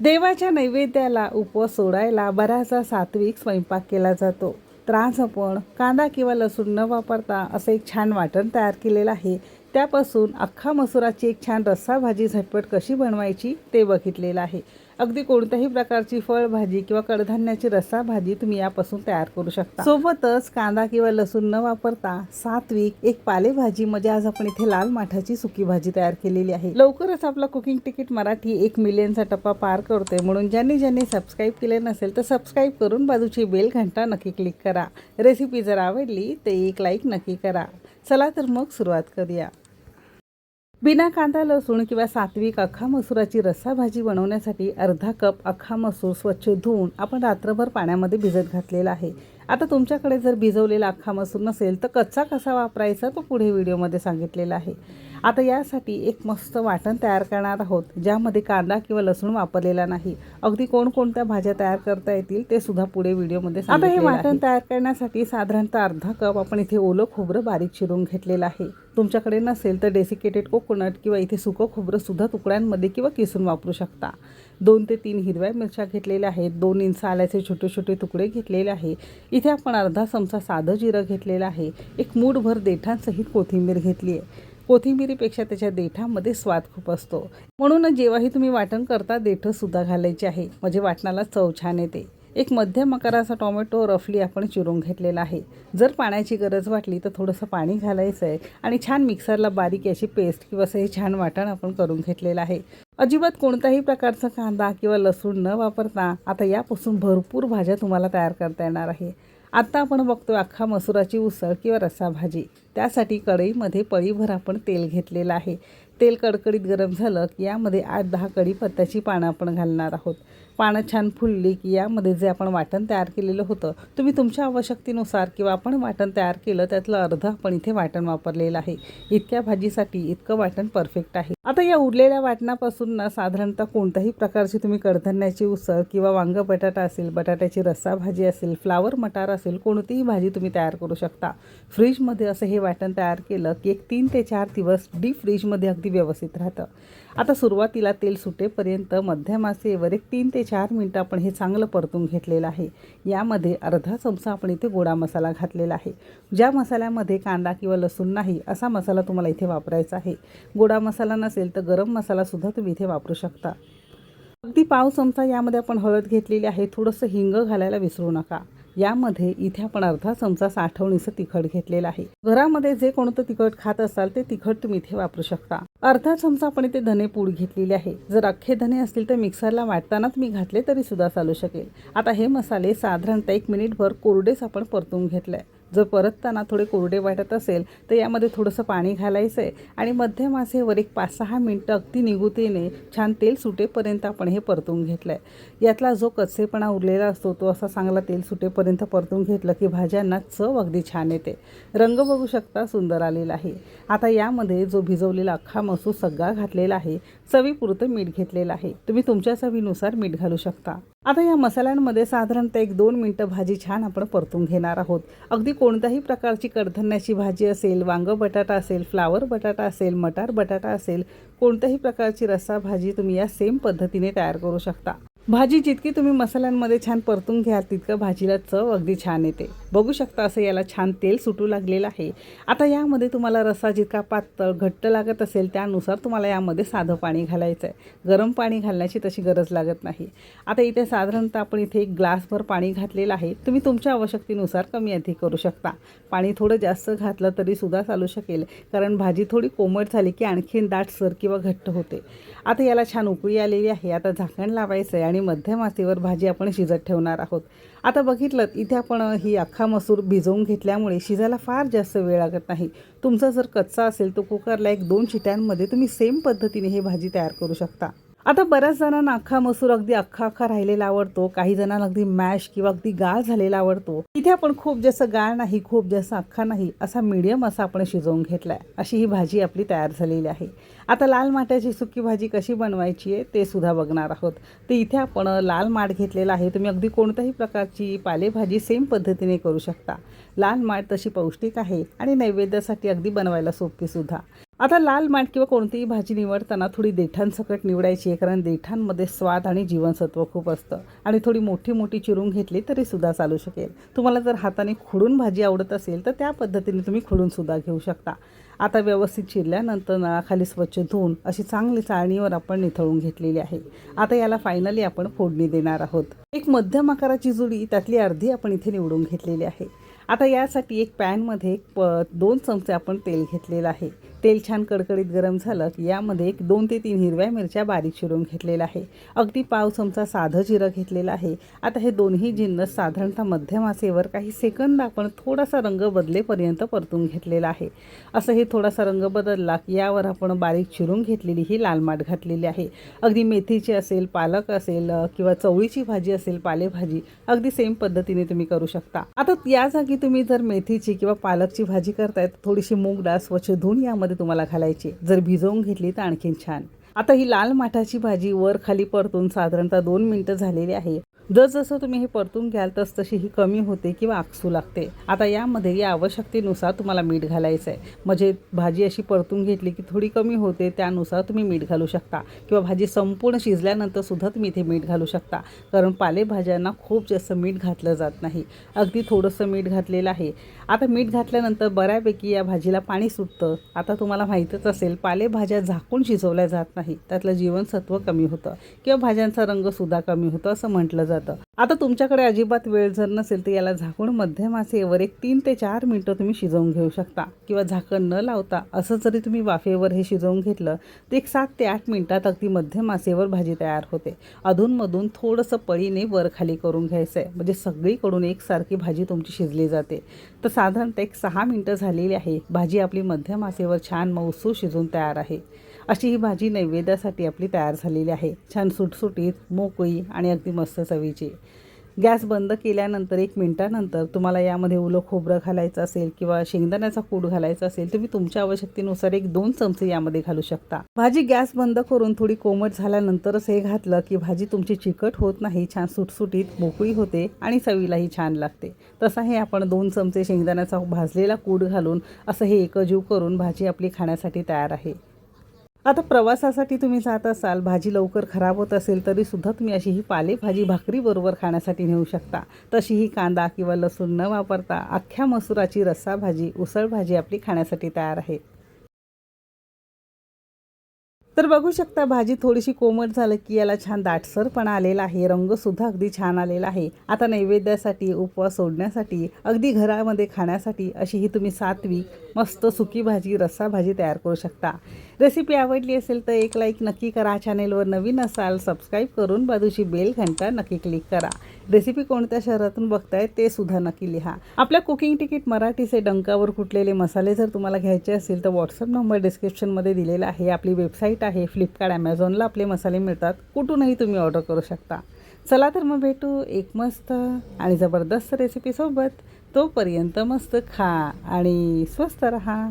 देवाच्या नैवेद्याला उपवास सोडायला बराचसा सात्विक स्वयंपाक केला जातो. तर आज आपण कांदा किंवा लसूण न वापरता असं एक छान वाटण तयार केलेलं आहे. त्यापासून अख्खा मसुराची एक छान रस्सा भाजी झटपट कशी बनवायची ते बघितलेलं आहे. अगदी कोणत्याही प्रकारची फळभाजी किंवा कडधान्याची रस्सा भाजी तुम्ही यापासून तयार करू शकता. सोबतच कांदा किंवा लसूण न वापरता सात्विक एक पालेभाजी म्हणजे आज आपण इथे लाल माठाची सुकी भाजी तयार केलेली आहे. लवकरच आपला कुकिंग तिकीट मराठी एक मिलियनचा टप्पा पार करतोय. म्हणून ज्यांनी ज्यांनी सबस्क्राईब केले नसेल तर सबस्क्राईब करून बाजूची बेल घंटा नक्की क्लिक करा. रेसिपी जर आवडली तर एक लाईक नक्की करा. चला तर मग सुरुवात करूया. बिना कांदा लसूण किंवा सात्विक अख्खा मसुराची रस्सा भाजी बनवण्यासाठी अर्धा कप अख्खा मसूर स्वच्छ धुवून आपण रात्रभर पाण्यामध्ये भिजत घातलेला आहे. आता तुमच्याकडे जर भिजवलेला अख्खा मसूर नसेल तर कच्चा कसा वापरायचा तो पुढे व्हिडिओमध्ये सांगितलेला आहे. आता यासाठी एक मस्त वाटण तयार करणार आहोत ज्यामध्ये कांदा किंवा लसूण वापरलेला नाही. अगदी कोणकोणत्या भाज्या तयार करता येतील ते सुद्धा पुढे व्हिडिओमध्ये आता हे वाटण तयार करण्यासाठी साधारणतः अर्धा कप आपण इथे ओलं खोबरं बारीक चिरून घेतलेलं आहे. तुमच्याकडे नसेल तर डेसिकेटेड कोकोनट किंवा इथे सुकं खोबरंसुद्धा तुकड्यांमध्ये किंवा किसून वापरू शकता. दोन ते तीन हिरव्या मिरच्या घेतलेल्या आहेत. दोन इंच आल्याचे छोटे छोटे तुकडे घेतलेले आहे. इथे आपण अर्धा चमचा साधं जिरं घेतलेलं आहे. एक मूठभर देठांसहित कोथिंबीर घेतली आहे. कोथिंबिरीपेक्षा त्याच्या देठामध्ये स्वाद खूप असतो. म्हणून जेव्हाही तुम्ही वाटण करता देठंसुद्धा घालायची घालायचे आहे. म्हणजे वाटणाला चव छान येते. एक मध्यम आकाराचा टोमॅटो रफली आपण चिरून घेतलेला आहे. जर पाण्याची गरज वाटली तर थोडंसं पाणी घालायचं आहे आणि छान मिक्सरला बारीक याची पेस्ट किंवा असं हे छान वाटण आपण करून घेतलेलं आहे. अजिबात कोणत्याही प्रकारचा कांदा किंवा लसूण न वापरता आता यापासून भरपूर भाज्या तुम्हाला तयार करता येणार आहे. आत्ता आपण बघतो अख्खा मसुराची उसळ किंवा रस्सा भाजी त्यासाठी कढईमध्ये पळीभर आपण तेल घेतलेलं आहे. तेल कडकडीत गरम झालं की यामध्ये आठ दहा कढीपत्त्याची पानं आपण घालणार आहोत. पानं छान फुलली की यामध्ये जे आपण वाटण तयार केलेलं होतं तुम्ही तुमच्या आवश्यकतेनुसार किंवा आपण वाटण तयार केलं त्यातलं अर्धं आपण इथे वाटण वापरलेलं आहे. इतक्या भाजीसाठी इतकं वाटण परफेक्ट आहे. आता या उरलेल्या वाटणापासून ना साधारणतः कोणत्याही प्रकारची तुम्ही कडधान्याची उसळ किंवा वांग बटाटा असेल बटाट्याची रस्सा भाजी असेल फ्लावर मटार असेल कोणतीही भाजी तुम्ही तयार करू शकता. फ्रीजमध्ये असं हे वाटण तयार केलं की एक तीन ते चार दिवस डीप फ्रीजमध्ये अगदी व्यवस्थित राहतं. आता सुरुवातीला तेल सुटेपर्यंत मध्यमासेवर एक तीन ते चार मिनटं आपण हे चांगलं परतून घेतलेलं आहे. यामध्ये अर्धा चमचा आपण इथे गोडा मसाला घातलेला आहे. ज्या मसाल्यामध्ये कांदा किंवा लसूण नाही असा मसाला तुम्हाला इथे वापरायचा आहे. गोडा मसाला नसेल तर गरम मसालासुद्धा तुम्ही इथे वापरू शकता. अगदी पाव चमचा यामध्ये आपण हळद घेतलेली आहे. थोडंसं हिंग घालायला विसरू नका. यामध्ये इथे आपण अर्धा चमचा साठवणीचं तिखट घेतलेलं आहे. घरामध्ये जे कोणतं तिखट खात असाल ते तिखट तुम्ही इथे वापरू शकता. अर्धा चमचा आपण इथे धने पूड घेतलेली आहे. जर अख्खे धने असतील तर मिक्सरला वाटताना तुम्ही घातले तरी सुद्धा चालू शकेल. आता हे मसाले साधारणतः एक मिनिटभर कोरडेच आपण परतून घेतलंय. जर परतताना थोडे कोरडे वाटत असेल तर यामध्ये थोडंसं पाणी घालायचं आहे आणि मध्यम आसेवर एक पाच सहा मिनटं अगदी निगुतीने छान तेल सुटेपर्यंत आपण हे परतून घेतलं आहे यातला जो कच्चेपणा उरलेला असतो तो असा चांगला तेल सुटेपर्यंत परतून घेतलं की भाज्यांना चव अगदी छान येते. रंग बघू शकता सुंदर आलेला आहे. आता यामध्ये जो भिजवलेला अख्खा मसूर सगळा घातलेला आहे चवीपुरतं मीठ घेतलेलं आहे. तुम्ही तुमच्या चवीनुसार मीठ घालू शकता. आता या मसाल्यांमध्ये साधारणतः एक दोन मिनटं भाजी छान आपण परतून घेणार आहोत. अगदी कोणत्याही प्रकारची कडधान्याची भाजी असेल वांगं बटाटा असेल फ्लावर बटाटा असेल मटार बटाटा असेल कोणत्याही प्रकारची रस्सा भाजी तुम्ही या सेम पद्धतीने तयार करू शकता. भाजी जितकी तुम्ही मसाल्यांमध्ये छान परतून घ्याल तितकं भाजीला चव अगदी छान येते. बघू शकता असं याला छान तेल सुटू लागलेलं आहे. आता यामध्ये तुम्हाला रस्सा जितका पातळ घट्ट लागत असेल त्यानुसार तुम्हाला यामध्ये साधं पाणी घालायचं आहे गरम पाणी घालण्याची तशी गरज लागत नाही. आता इथे साधारणतः आपण इथे एक ग्लासभर पाणी घातलेलं आहे. तुम्ही तुमच्या आवश्यकतेनुसार कमी अधिक करू शकता. पाणी थोडं जास्त घातलं तरी सुद्धा चालू शकेल कारण भाजी थोडी कोमट झाली की आणखीन दाटसर किंवा घट्ट होते. आता याला छान उकळी आलेली आहे. आता झाकण लावायचं आहे आणि आणि मध्यम आचेवर भाजी आपण शिजत ठेवणार आहोत. आता बघितलं इथे आपण ही अख्खा मसूर भिजवून घेतल्यामुळे शिजायला फार जास्त वेळ लागत नाही. तुमचा जर कच्चा असेल तर कुकरला एक दोन शिट्यांमध्ये तुम्ही सेम पद्धतीने ही भाजी तयार करू शकता. आता बऱ्याच जणांना अख्खा मसूर अगदी अख्खा अख्खा राहिलेला आवडतो. काही जणांना अगदी मॅश किंवा अगदी गाळ झालेला आवडतो. इथे आपण खूप जास्त गाळ नाही खूप जास्त अख्खा नाही असा मीडियम असा आपण शिजवून घेतलाय. अशी ही भाजी आपली तयार झालेली आहे. आता लाल माट्याची सुकी भाजी कशी बनवायची आहे ते सुद्धा बघणार आहोत. तर इथे आपण लाल माठ घेतलेला आहे. तुम्ही अगदी कोणत्याही प्रकारची पालेभाजी सेम पद्धतीने करू शकता. लाल माठ तशी पौष्टिक आहे आणि नैवेद्यासाठी अगदी बनवायला सोपी सुद्धा. आता लाल माठ किंवा कोणतीही भाजी निवडताना थोडी देठांसकट निवडायची आहे कारण देठांमध्ये स्वाद आणि जीवनसत्व खूप असतं. आणि थोडी मोठी मोठी चिरून घेतली तरी सुद्धा चालू शकेल. तुम्हाला जर हाताने खुडून भाजी आवडत असेल तर त्या पद्धतीने तुम्ही खुडून सुद्धा घेऊ शकता. आता व्यवस्थित चिरल्यानंतर नळाखाली स्वच्छ धुवून अशी चांगली चाळणीवर आपण निथळून घेतलेली आहे. आता याला फायनली आपण फोडणी देणार आहोत. एक मध्यम आकाराची जुडी त्यातली अर्धी आपण इथे निवडून घेतलेली आहे. आता यासाठी एक पॅनमध्ये प दोन चमचे आपण तेल घेतलेलं आहे. तेल छान कडकडीत गरम झालं की यामध्ये एक दोन ते तीन हिरव्या मिरच्या बारीक चिरून घेतलेल्या आहे. अगदी पाव चमचा साधं जिरं घेतलेलं आहे. आता हे दोन्ही जिन्नस साधारणतः मध्यमासेवर काही सेकंद आपण थोडासा रंग बदलेपर्यंत परतून घेतलेला आहे. असं हे थोडासा रंग बदलला की यावर आपण बारीक चिरून घेतलेली ही लाल माठ घातलेली आहे. अगदी मेथीची असेल पालक असेल किंवा चवळीची भाजी असेल पालेभाजी अगदी सेम पद्धतीने तुम्ही करू शकता. आता या जागी तुम्ही जर मेथीची किंवा पालकची भाजी करताय तर थोडीशी मूग डाळ स्वच्छ धुवून यामध्ये तुम्हाला घालायची. जर भिजवून घेतली तर आणखीन छान. आता ही लाल माठाची भाजी वर खाली परतून साधारणतः दोन मिनटं झालेली आहे. जसजसं तुम्ही हे परतून घ्याल तस तशी ही कमी होते किंवा आकसू लागते. आता यामध्ये या आवश्यकतेनुसार तुम्हाला मीठ घालायचं आहे म्हणजे भाजी अशी परतून घेतली की थोडी कमी होते त्यानुसार तुम्ही मीठ घालू शकता. किंवा भाजी संपूर्ण शिजल्यानंतर सुद्धा तुम्ही इथे मीठ घालू शकता. कारण पालेभाज्यांना खूप जास्त मीठ घातलं जात नाही. अगदी थोडंसं मीठ घातलेलं आहे. आता मीठ घातल्यानंतर बऱ्यापैकी या भाजीला पाणी सुटतं. आता तुम्हाला माहीतच असेल पालेभाज्या झाकून शिजवल्या जात नाही. त्यातलं जीवनसत्व कमी होतं. किंवा भाज्यांचा रंगसुद्धा कमी होतं असं म्हटलं जातं. आता तुमच्याकडे अजिबात वेळ जर नसेल तर याला झाकून मध्यम आचेवर एक तीन ते चार मिनटं तुम्ही शिजवून घेऊ शकता किंवा झाकण न लावता असं जरी तुम्ही वाफेवर हे शिजवून घेतलं तर एक सात ते आठ मिनटात अगदी मध्यम आचेवर भाजी तयार होते. अधूनमधून थोडंसं पळीने वर खाली करून घ्यायचं आहे म्हणजे सगळीकडून एकसारखी भाजी तुमची शिजली जाते. तर साधारणतः एक सहा मिनटं झालेली आहे. भाजी आपली मध्यम आचेवर छान मऊसू शिजून तयार आहे. अशी ही भाजी नैवेद्यासाठी आपली तयार झालेली आहे. छान सुटसुटीत मोकळी आणि अगदी मस्त चवीची. गॅस बंद केल्यानंतर एक मिनटानंतर तुम्हाला यामध्ये उलं खोबरं घालायचं असेल किंवा शेंगदाण्याचा कूट घालायचा असेल तुम्ही तुमच्या आवश्यकतेनुसार एक दोन चमचे यामध्ये घालू शकता. भाजी गॅस बंद करून थोडी कोमट झाल्यानंतरच हे घातलं की भाजी तुमची चिकट होत नाही छान सुटसुटीत मोकळी होते आणि चवीलाही छान लागते. तसा हे आपण दोन चमचे शेंगदाण्याचा भाजलेला कूट घालून असं हे एकजीव करून भाजी आपली खाण्यासाठी तयार आहे. आता प्रवासासाठी तुम्ही जात असाल भाजी लवकर खराब होत असेल तरी सुद्धा तुम्ही अशी ही पालेभाजी भाकरीबरोबर खाण्यासाठी नेऊ शकता. तशी ही कांदा किंवा लसूण न वापरता अख्ख्या मसुराची रस्सा भाजी उसळ भाजी आपली खाण्यासाठी तयार आहे. तर बघू शकता भाजी थोडीशी कोमट झालं की याला छान दाटसरपणा आलेला आहे. रंगसुद्धा अगदी छान आलेला आहे. आता नैवेद्यासाठी उपवास सोडण्यासाठी अगदी घरामध्ये खाण्यासाठी अशी ही तुम्ही सात्विक मस्त सुकी भाजी रस्सा भाजी तयार करू शकता. रेसिपी आवडली असेल तर एक लाईक नक्की करा. चॅनेलवर नवीन असाल सबस्क्राईब करून बाजूची बेल घंटा नक्की क्लिक करा. रेसिपी कोणत्या शहरातून बघताय ते सुद्धा नक्की लिहा. आपल्या कुकिंग तिकीट मराठीचे डंकावर कुटलेले मसाले जर तुम्हाला घ्यायचे असतील तर व्हॉट्सअप नंबर डिस्क्रिप्शनमध्ये दिलेला आहे. आपली वेबसाईट आहे फ्लिपकार्ट ॲमेझॉनला आपले मसाले मिळतात. कुठूनही तुम्ही ऑर्डर करू शकता. चला तर मग भेटू एक मस्त आणि जबरदस्त रेसिपीसोबत तोपर्यंत मस्त खा आणि स्वस्त रहा.